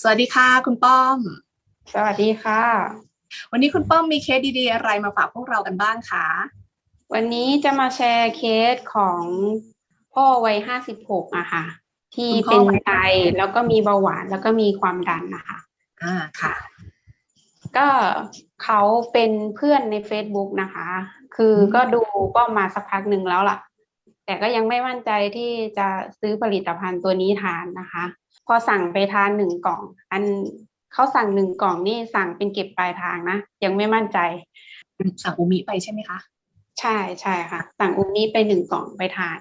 สวัสดีค่ะ คุณป้อม สวัสดีค่ะ วันนี้คุณป้อมมีเคสดีๆ อะไรมาฝากพวกเรากันบ้างคะวันนี้จะมาแชร์เคสของพ่อวัยห้าสิบหกอะค่ะ ที่เป็นไตแล้วก็มีเบาหวานแล้วก็มีความดันนะคะอ่าค่ะ ก็เขาเป็นเพื่อนใน Facebook นะคะ คือก็ดูป้อมมาสักพักหนึ่งแล้วล่ะ แต่ก็ยังไม่มั่นใจที่จะซื้อผลิตภัณฑ์ตัวนี้ทานนะคะ พอสั่งไปทานหนึ่งกล่อง อันเขาสั่งหนึ่งกล่องนี่สั่งเป็นเก็บปลายทางนะ ยังไม่มั่นใจ สั่งอูมิไปใช่ไหมคะใช่ใช่ค่ะ สั่งอุ้มนี้ไปหนึ่งกล่องไปทาน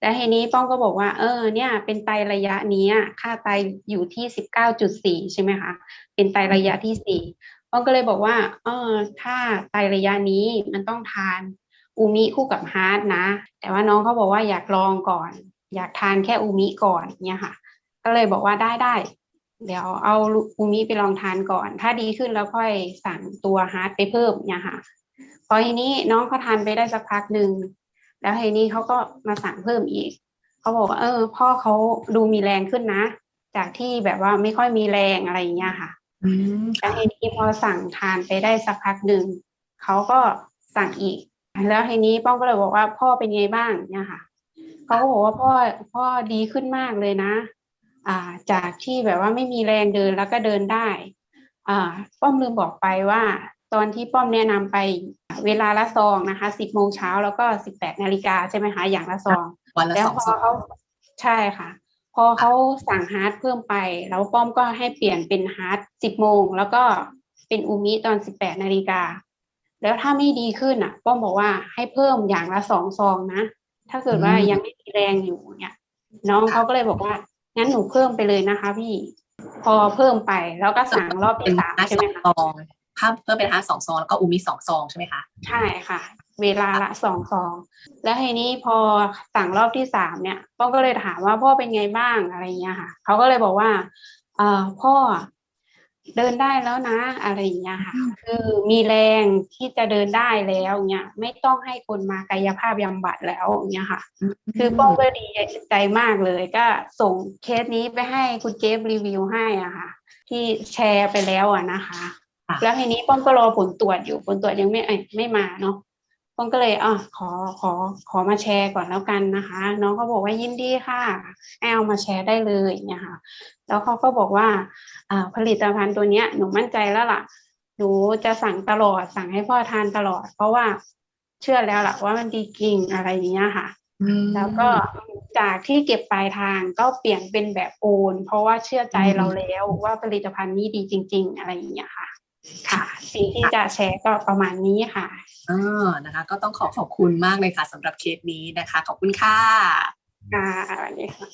แล้วทีนี้ป้องก็บอกว่า เออ เนี่ย เป็นไตระยะนี้อะค่าไตอยู่ที่สิบเก้าจุดสี่ใช่ไหมคะเป็นไตระยะที่สี่ป้องก็เลยบอกว่า เออ ถ้าไตระยะนี้มันต้องทาน อูมิคู่กับฮาร์ดนะ แต่ว่าน้องเขาบอกว่าอยากลองก่อน อยากทานแค่อูมิก่อนเนี่ยค่ะ ก็เลยบอกว่าได้ได้ เดี๋ยวเอาอูมิไปลองทานก่อน ถ้าดีขึ้นแล้วค่อยสั่งตัวฮาร์ดไปเพิ่มเนี่ยค่ะ พอทีนี้น้องเขาทานไปได้สักพักหนึ่งแล้วทีนี้เขาก็มาสั่งเพิ่มอีกเขาบอกว่าเออ พ่อเขาดูมีแรงขึ้นนะ จากที่แบบว่าไม่ค่อยมีแรงอะไรอย่างเงี้ยค่ะอืมแล้วทีนี้พอสั่งทานไปได้สักพักหนึ่งเขาก็สั่งอีก แล้วทีนี้ป้องก็เลยบอกว่าพ่อเป็นไงบ้างเนี่ยค่ะเขาก็บอกว่าพ่อพ่อดีขึ้นมากเลยนะ อ่า จากที่แบบว่าไม่มีแรงเดินแล้วก็เดินได้ อ่า ป้อมลืมบอกไปว่า ตอนที่ป้อมแนะนำไปเวลาละซองนะคะสิบโมงเช้าแล้วก็สิบแปดนาฬิกาใช่ไหมคะอย่างละซองวันละแล้วสองพอซองเขาใช่ค่ะ พอเขาสั่งฮาร์ดเพิ่มไป แล้วป้อมก็ให้เปลี่ยนเป็นฮาร์ดสิบโมงแล้วก็เป็นอูมิตอนสิบแปดนาฬิกา แล้วถ้าไม่ดีขึ้นอะ ป้อมบอกว่าให้เพิ่มอย่างละสองซองนะ ถ้าเกิดว่ายังไม่มีแรงอยู่เนี่ย น้องเขาก็เลยบอกว่า งั้นหนูเพิ่มไปเลยนะคะ พี่ พอเพิ่มไปแล้วก็สั่งรอบเป็ที่นสามฮาร์ดใช่สไหมองคะซองภาพเพิ่มเป็นฮาร์ดสองซองแล้วก็อูมิสองซองใช่ไหมคะ ใช่ค่ะ เวลาละสองซอง แล้วทีนี้พอสั่งรอบที่สามเนี่ยป้องก็เลยถามว่าพ่อเป็นไงบ้างอะไรเงี้ยค่ะ เขาก็เลยบอกว่า เอ่อพ่อ เดินได้แล้วนะ อะไรอย่างเงี้ยค่ะ คือมีแรงที่จะเดินได้แล้วเงี้ยไม่ต้องให้คนมากายภาพบำบัดแล้วเงี้ยค่ะ คือป้องก็ดีใจมากเลย ก็ส่งเคสนี้ไปให้คุณเจฟรีวิวให้อะค่ะ ที่แชร์ไปแล้วอะนะคะค่ะแล้วทีนี้ป้อมก็รอผลตรวจอยู่ผลตรวจยังไม่เอ้ยไม่มาเนาะ ป้อมก็เลยอะขอขอขอมาแชร์ก่อนแล้วกันนะคะ น้องเขาบอกว่ายินดีค่ะให้เอามาแชร์ได้เลยเนี่ยค่ะ แล้วเขาก็บอกว่าอ่าผลิตภัณฑ์ตัวเนี้ยหนูมั่นใจแล้วล่ะ หนูจะสั่งตลอดสั่งให้พ่อทานตลอด เพราะว่าเชื่อแล้วล่ะว่ามันดีจริงอะไรอย่างเงี้ยค่ะอืมแล้วก็จากที่เก็บปลายทางก็เปลี่ยนเป็นแบบโอน เพราะว่าเชื่อใจอืมเราแล้วว่าผลิตภัณฑ์นี้ดีจริง ๆ อะไรอย่างเงี้ยค่ะ ค่ะ สิ่งที่จะแชร์ก็ประมาณนี้ค่ะอ่านะคะ ก็ต้องขอขอบคุณมากเลยค่ะสำหรับเคสนี้นะคะ ขอบคุณค่ะค่ะสวัสดีค่ะ